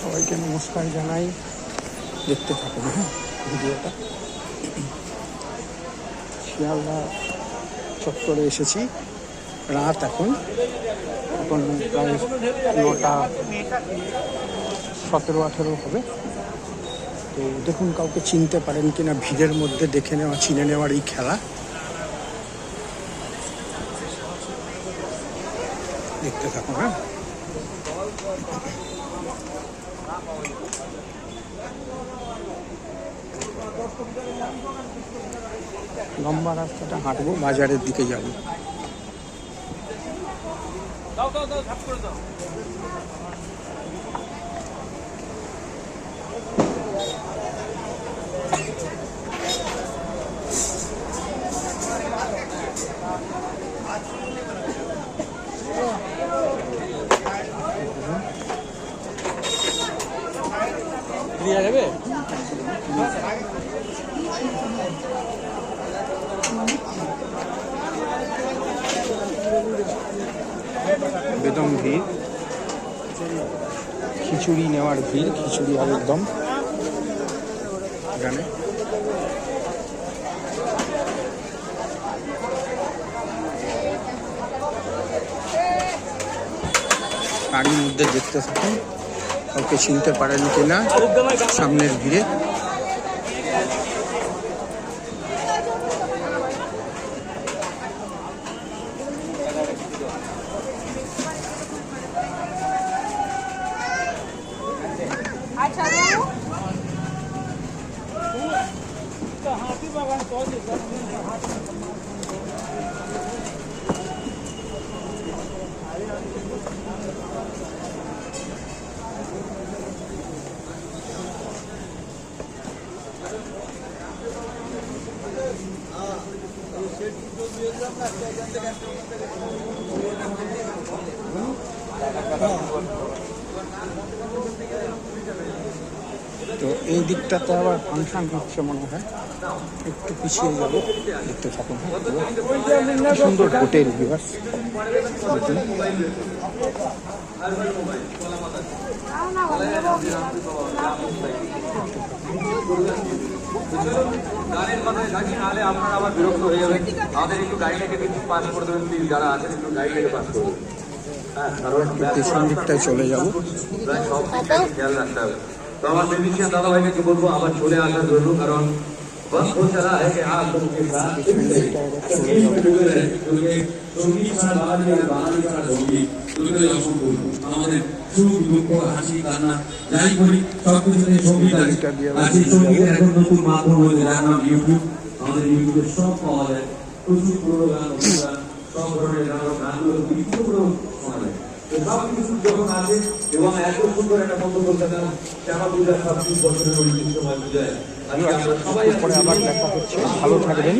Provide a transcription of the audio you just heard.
সবাইকে নমস্কার জানাই। দেখতে থাকুন হ্যাঁ ভিডিওটা। শিয়ালদা চত্বরে এসেছি। রাত এখন এখন প্রায় নটা, সতেরো, আঠেরো হবে। তো দেখুন, কাউকে চিনতে পারেন কিনা, ভিড়ের মধ্যে দেখে নেওয়া, চিনে নেওয়ার এই খেলা। দেখতে থাকুন হ্যাঁ। লম্বা রাস্তাটা হাঁটবো বাজারের দিকে যাব। ক্লিয়ার হবে বেদম ভিড়। খিচুড়ি নেওয়ার ভিড়, খিচুড়ি আলুর দম এখানে গাড়ির মধ্যে দেখতে থাকুন। কাউকে চিনতে পারেন কিনা সামনের ভিড়ে। তো এই দিকটাতে আবার ফাংশন হচ্ছে মনে হয়। একটু পিছিয়ে যাব, দেখতে থাকুন। সুন্দর হোটেল দেখুন। গাড়ির কথায় থাকি নাহলে আপনারা আবার বিরক্ত হয়ে যাবেন। আমাদের একটু গাড়িটাকে কিন্তু পাস করে দেবেন প্লিজ যারা আছেন একটু গাড়িটাকে পাস করবেন পেছন দিকটায় চলে যাব। প্রায় সব খেয়াল রাখতে হবে। তো আমার টেকনিশিয়ান দাদা ভাইকে বলব আবার চলে আসার জন্য কারণ वक्त हो चला है कि आप लोगों के साथ संगीत में डूबे रहे क्योंकि संगीत ছাড়া বাঙালি আর বাঙালি ছাড়া সঙ্গীত দুটোই অসম্পূর্ণ আমাদের সুখ দুঃখ হাসি কান্না যাই করি সব কিছুতে সঙ্গীত আছে আর সেই সঙ্গীতের এখন নতুন মাধ্যম হয়েছে যার নাম ইউটিউব আমাদের ইউটিউবে সব পাওয়া যায় প্রচুর পুরো গান নতুন গান সব ধরনের গান গানগুলো বিভিন্ন শোনা যায় তো সব কিছু যখন আছে এবং এত সুন্দর একটা মন্ত্র বলতে গেলাম শ্যামা পূজা ছাব্বিশ বছরের ঐতিহ্যময় পূজায় আজকে আমরা সবাই পরে আবার দেখা হচ্ছে। ভালো থাকবেন।